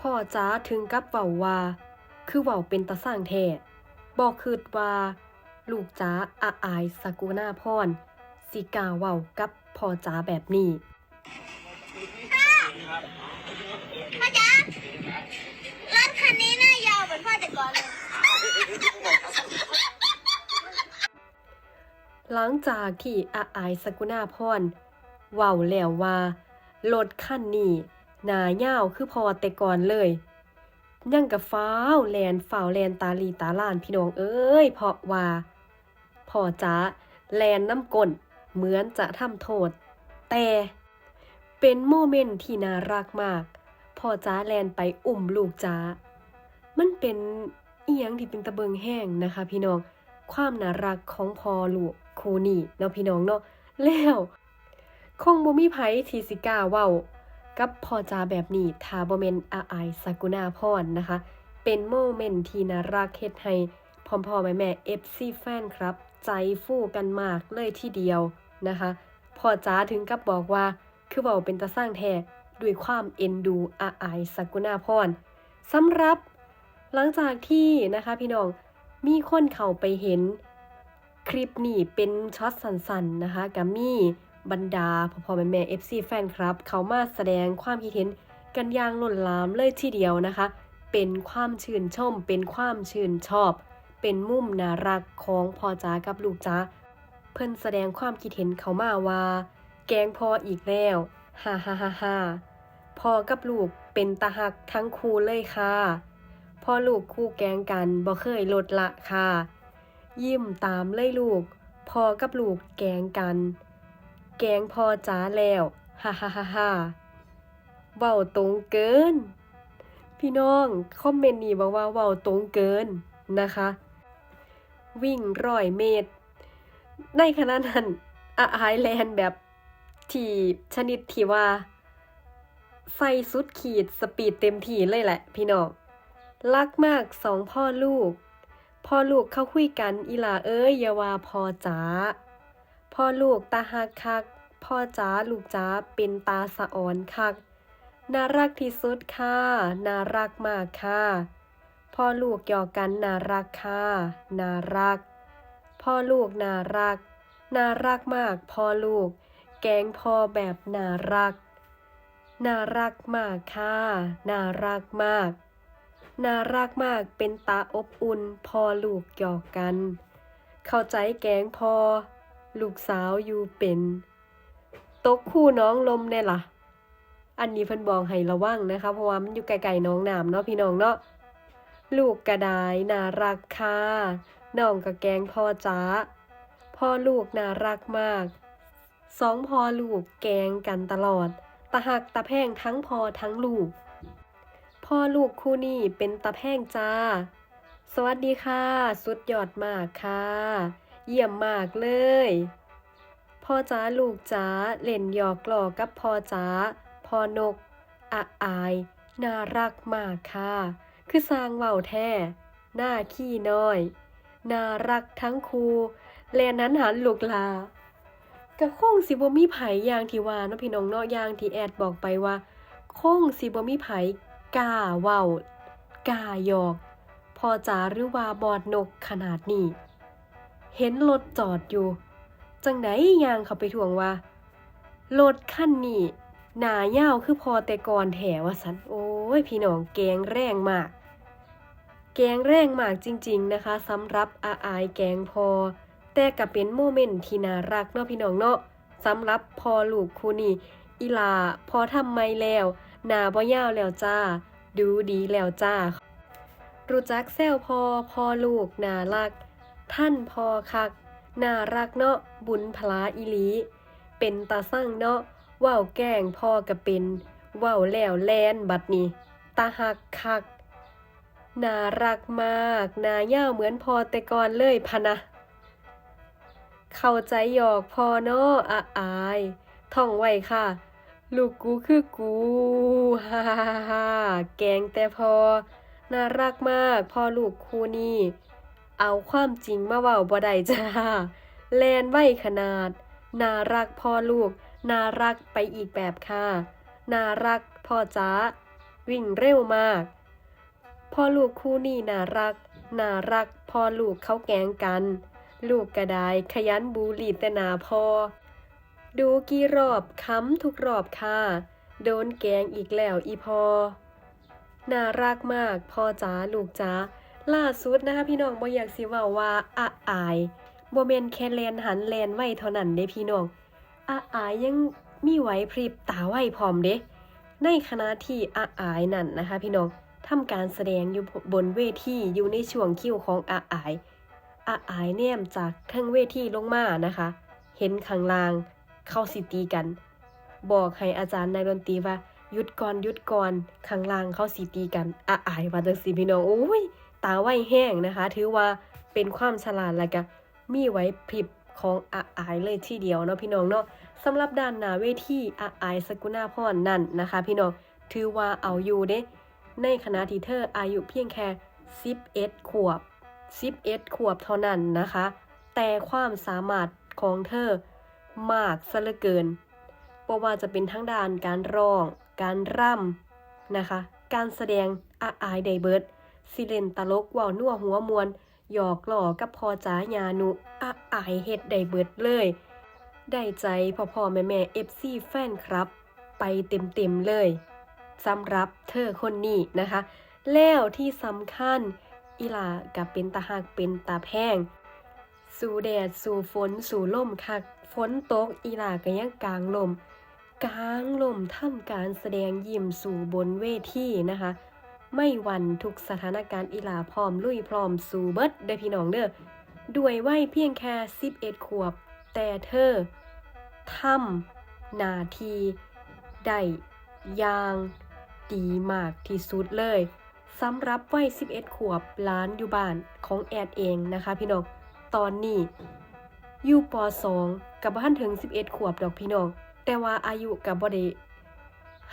พ่อจ้าถึงกับเว้าว่า คือเว้าเป็นตาสร้างแท้บอกคิดว่า ลูกจ้าอาอายสกุณาพรสิกล้าเว้ากับพ่อจ้าแบบนี้พ่อจ๊ะรถคันนี้น่ายาวเหมือนพ่อแต่ก่อนเลยหลังจากที่อาอายสกุณาพรเว้าแล้วว่า รถคันนี้ หนายาวคือพอแต่ก่อนเลยยังกับฟ้าวแลนฟ้าวแลนตาลีตาลานพี่น้องเอ้ยเพราะว่าพ่อจ๋าแลนน้ำกลนเหมือนจะทำโทษ แต่เป็นโมเมนต์ที่น่ารักมากพ่อจ๋าแลนไปอุ้มลูกจ๋ามันเป็นเอียงที่เป็นตะเบิงแห้งนะคะ พี่น้องความน่ารักของพอลูกคูนี่เนาะพี่น้องเนาะแล้วคงบ่มีไผที่สิก้าเว้า กับพอจาแบบนี้ถ้าบ่แม่นอาไอากุณาพรนะคะ เป็นโมเมนต์ที่น่ารักเฮ็ดให้พ่อพ่อแม่แม่ FC แฟนครับ ใจฟู่กันมากเลยทีเดียวนะคะพอจ๋าถึงกับบอกว่า คือเว้าเป็นตาสร้างแท้ด้วยความเอ็นดูอาไอากุณาพรสำหรับ หลังจากที่นะคะพี่น้องมีคนเข้าไปเห็นคลิปนี้เป็นช็อตสั้นๆนะคะกับมี่ บรรดาพ่อพ่อแม่แม่ FC แฟนครับ เขามาแสดงความคิดเห็นกันอย่างล้นหลามเลยทีเดียวนะคะ เป็นความชื่นชม เป็นความชื่นชอบ เป็นมุมน่ารักของพ่อจ๋ากับลูกจ๋าเพิ่นแสดงความคิดเห็นเขามาว่า แกงพออีกแล้วฮ่าฮ่าฮ่าฮ่าพ่อกับลูกเป็นตาหักทั้งคู่เลยค่ะพ่อลูกคู่แกงกันบ่เคยลดละค่ะ ยิ้มตามเลยลูกพ่อกับลูกแกงกัน แกงพอจ้าแล้วฮ่าฮ่าฮ่าฮ่าเว้าตรงเกิน พี่น้องคอมเมนต์นี้บอกว่าเว้าตรงเกินนะคะ วิ่งร้อยเมตรในขณะนั้นอาไอแลนด์แบบที่ชนิดที่ว่าใส่สุดขีดสปีดเต็มที่เลยแหละ พี่น้องรักมากสองพ่อลูก พ่อลูกเขาคุยกันอีหลาเอ้ยอย่าว่าพอจ๋า พ่อลูกตาหักคัก พ่อจ๋าลูกจ๋าเป็นตาสะอ่อนคัก น่ารักที่สุดค่ะ น่ารักมากค่ะ พ่อลูกหยอกกันน่ารักค่ะ น่ารัก พ่อลูกน่ารัก น่ารักมาก พ่อลูก แกงพ่อแบบน่ารัก น่ารักมากค่ะ น่ารักมาก น่ารักมาก เป็นตาอบอุ่น พ่อลูกหยอกกัน เข้าใจแกงพ่อ ลูกสาวอยู่เป็น ตกคู่น้องลมแน่ล่ะ อันนี้เพิ่นบอกให้ระวังนะคะ เพราะว่ามันอยู่ไกลๆน้องน้ำเนาะพี่น้องเนาะ ลูกกระดายน่ารักค่ะ น้องกับแกงพ่อจ้า พ่อลูกน่ารักมาก สองพ่อลูกแกงกันตลอด ตะหักตะแพงทั้งพ่อทั้งลูก พ่อลูกคู่นี่เป็นตาแพงจ้า สวัสดีค่ะ สุดยอดมากค่ะ เยี่ยมมากเลยพ่อจ้าลูกจ้าเล่นหยอกหลอกกับพ่อจ้าพ่อนกอะอาย น่ารักมากค่ะ คือสร้างเว้าแท้หน้าขี้น้อย น่ารักทั้งครูแลนั้นหันลูกลาก็คงสิบ่มีไผอย่างที่ว่าเนาะพี่น้องเนาะยางที่แอดบอกไปว่าคงสิบ่มีไผกล้าเว้ากล้าหยอก พอจ๋าหรือว่าบอดนกขนาดนี้ เห็นรถจอดอยู่ จังไดยางเขาไปทวงว่ารถคันนี้หนายาวคือพอแต่ก่อนแถว่าสันโอ้ยพี่น้องแกงแรงมาก แกงแรงมากจริง ๆนะคะสำหรับอาอายแกงพอ แต่ก็เป็นโมเมนต์ที่น่ารักเนาะพี่น้องเนาะสำหรับพอลูกคูนี้อีลาพอทำไม่แล้วหนาบ่ยาวแล้วจ้า ดูดีแล้วจ้า รู้จักแซวพอพอลูกน่ารัก ท่านพอคัก น่ารักเนาะบุญพลาอีหลี เป็นตาสั่งเนาะว้าวแก้งพ่อก็เป็นว้าวแล้วแลนบัดนี้ตาหักคัก น่ารักมากนายาวเหมือนพอแต่ก่อนเลยพะนะ เข้าใจหยอกพอเนาะอะอายท่องไว้ค่ะ ลูกกูคือกูฮ่าฮ่าฮ่าฮ่าแกงแต่พอ น่ารักมากพ่อลูกคู่นี้ เอาความจริงมาเว้าบ่ได้จ้า แลนไว้ขนาด น่ารักพ่อลูก น่ารักไปอีกแบบค่ะ น่ารักพ่อจ้า วิ่งเร็วมาก พ่อลูกคู่นี้น่ารัก น่ารักพ่อลูกเขาแกงกัน ลูกกระไดขยันบูลีแต่หนาพอ ดูกี่รอบค้ำทุกรอบค่ะ โดนแกงอีกแล้วอีพอ น่ารักมากพ่อจ๋าลูกจ๋า ล่าสุดนะคะพี่น้องบ่อยากสิเว้าว่าอะอายบ่แม่นแค่แลนหันแลนไว้เท่านั้นเด้พี่น้องอะอายยังมีไหวพริบตาไวพร้อมเด้ในขณะที่อาอายนั่นนะคะ พี่น้องทำการแสดงอยู่บนเวทีอยู่ในช่วงคิวของอาอายอาอายแนมจากทั้งเวทีลงมานะคะ เห็นข้างล่างเข้าสิตีกัน บอกให้อาจารย์นายดนตรีว่าหยุดก่อนหยุดก่อนข้างล่างเข้าสิตีกันอาอายว่าจังสิพี่น้องโอ้ย ตาไวแห้งนะคะ ถือว่าเป็นความฉลาดและก็มีไว้พริบของอาอายเลยทีเดียวเนาะพี่น้องเนาะสำหรับด้านหน้าเวทีอาอายสกุณาพรนั่นนะคะ พี่น้องถือว่าเอาอยู่เด้ ในขณะที่เธออายุเพียงแค่11ขวบ11ขวบเท่านั้นนะคะ แต่ความสามารถของเธอมากซะเหลือเกินบ่ว่าจะเป็นทั้งด้านการร้อง การร่ำนะคะ การแสดงอาอายไดเบิร์ด สิเล่นตลกว่าวนัวหัวมวลหยอกหล่อกับพอจ๋ายานุอาอายเฮ็ดได้เบิดเลย ได้ใจพ่อพ่อแม่แม่เอฟซีแฟนครับ ไปเต็มเต็มเลยสำหรับเธอคนนี้นะคะ แล้วที่สำคัญอีลากับเป็นตาหักเป็นตาแพง สู่แดดสู่ฝนสู่ลมคักฝนตกอีลาก็ยังกลางลมกลางลมทำการแสดงยิ้มสู่บนเวทีนะคะ ไม่วันทุกสถานการณ์อีหลาพร้อมลุยพร้อมสู่เบิดเด้อพี่น้องเด้อด้วยวัยเพียงแค่11ขวบ แต่เธอทำนาทีได้ยางดีมากที่สุดเลยสำหรับวัย11 ขวบล้านอยู่บ้านของแอดเองนะคะพี่น้อง ตอนนี้อยู่ป .2 กับบ้านถึง 11 ขวบดอกพี่น้อง แต่ว่าอายุกับบ่ได้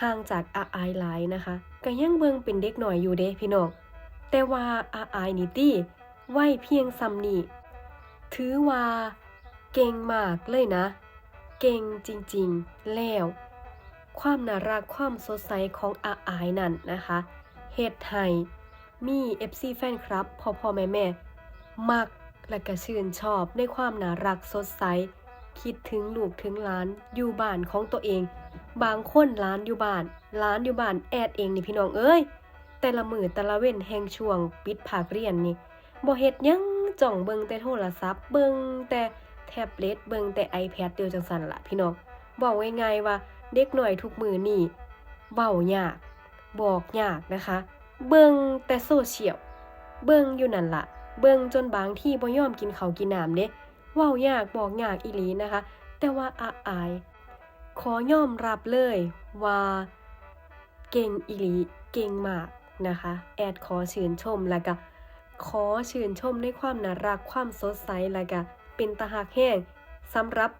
ห่างจากอาอายหลายนะคะก็ยังเบิงเป็นเด็กหน่อยอยู่เด้พี่น้องแต่ว่าอาอายนี่ตี้วัยเพียงซ้ำนี่ถือว่า เก่งมากเลยนะ เก่งจริงๆ แล้ว ความน่ารักความสดใสของอาอายนั่นนะคะเฮ็ดให้มี FC แฟนคลับพ่อพ่อแม่แม่มักและก็ชื่นชอบในความน่ารักสดใส คิดถึงลูกถึงหลานอยู่บ้านของตัวเอง บางคนหลานอยู่บ้านหลานอยู่บ้านแอดเองนี่พี่น้องเอ้ย แต่ละมือแต่ละเว้นแห่งช่วงปิดภาคเรียนนี่บ่เฮ็ดยังจ้องเบิ่งแต่โทรศัพท์เบิ่งแต่แท็บเล็ตเบิ่งแต่ iPad เดียวจังสันละพี่น้องบอกง่ายๆว่าเด็กหน่อยทุกมือนี่เว้ายาก บอกยากนะคะ เบิ่งแต่โซเชียลเบิ่งอยู่นั่นละเบิ่งจนบางที่บ่ยอมกินข้าวกินน้ำเด้เว้ายากบอกยากอีหลีนะคะ แต่ว่าอาอาย ขอยอมรับเลยว่าเก่งอีหลีเก่งมากนะคะ แอดขอชื่นชมแล้วก็ขอชื่นชมในความน่ารักความสดใสแล้วก็เป็นตาหักแห้งสำหรับ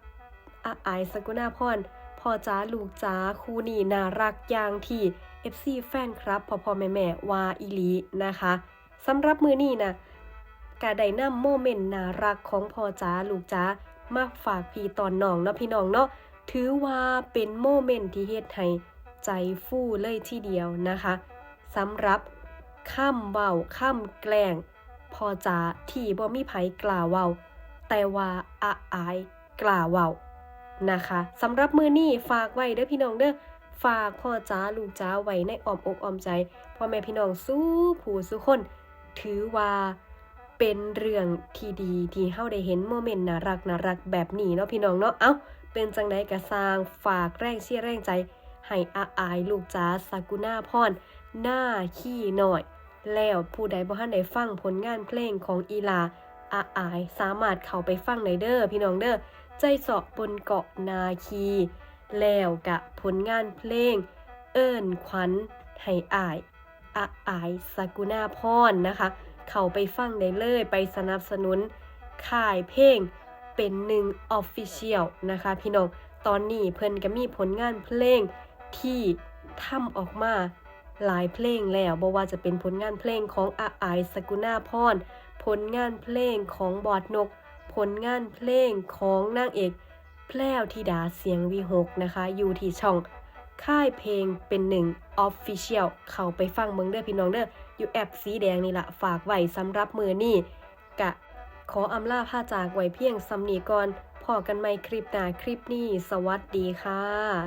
อาอสกุณาพรพ่อจ้าลูกจ้าคู่นี้น่ารักอย่างที่ FC แฟนครับพ่อพ่อแม่แม่ว่าอีหลีนะคะสำหรับมือนี้นะกาได้นำโมเมนต์น่ารักของพ่อจ้าลูกจ้ามาฝากพี่ตอนน้องเนาะพี่น้องเนาะ ถือว่าเป็นโมเมนต์ที่เฮ็ดให้ใจฟู่เลยทีเดียวนะคะสำหรับค่ำเว้าค่ำแกล้ง พอจาที่บ่มีไผกล่าวเว้า แต่ว่าอาอายกล่าวเว้านะคะสำหรับมือนี้ฝากไว้เด้อพี่น้องเด้อฝากพ่อจ้าลูกจ้าไว้ในอ้อมอกอ้อมใจพ่อแม่พี่น้องสู้ผู้สู้คน ถือว่าเป็นเรื่องที่ดีที่เฮาได้เห็นโมเมนต์น่ารักน่ารักแบบนี้เนาะพี่น้องเนาะเอ้า เป็นจังไดก็สร้างฝากแรงเชียร์แรงใจ ให้อาอายลูกจ้าสากุณาพรหน้าขี้หน่อย แล้วผู้ใดบ่ทันได้ฟังผลงานเพลงของอีลาอาอายสามารถเข้าไปฟังในเด้อพี่น้องเด้อใจเสาะบนเกาะนาคี แล้วกะผลงานเพลง เอิ้นขวัญให้อายอาอายสกุณาพรนะคะ เข้าไปฟังได้เลยไปสนับสนุนค่ายเพลง เป็นหนึ่งออฟฟิเชียลนะคะพี่น้อง ตอนนี้เพิ่นก็มีผลงานเพลงที่ทำออกมาหลายเพลงแล้วบ่ว่าจะเป็นผลงานเพลงของอาอายสกุณาพร ผลงานเพลงของบอดนก ผลงานเพลงของนางเอกแพรวธิดาเสียงวีหกนะคะ อยู่ที่ช่อง ค่ายเพลงเป็นหนึ่ง Official เข้าไปฟังเมืองเด้อพี่น้องเด้ออยู่แอปสีแดงนี่ละฝากไว้สำหรับมือนี่กะ ออำลาผ้าจากไว้เพียงสำนีก่อนพอกันใหม่คลิปหน้าคลิปนี้ สวัสดีค่ะ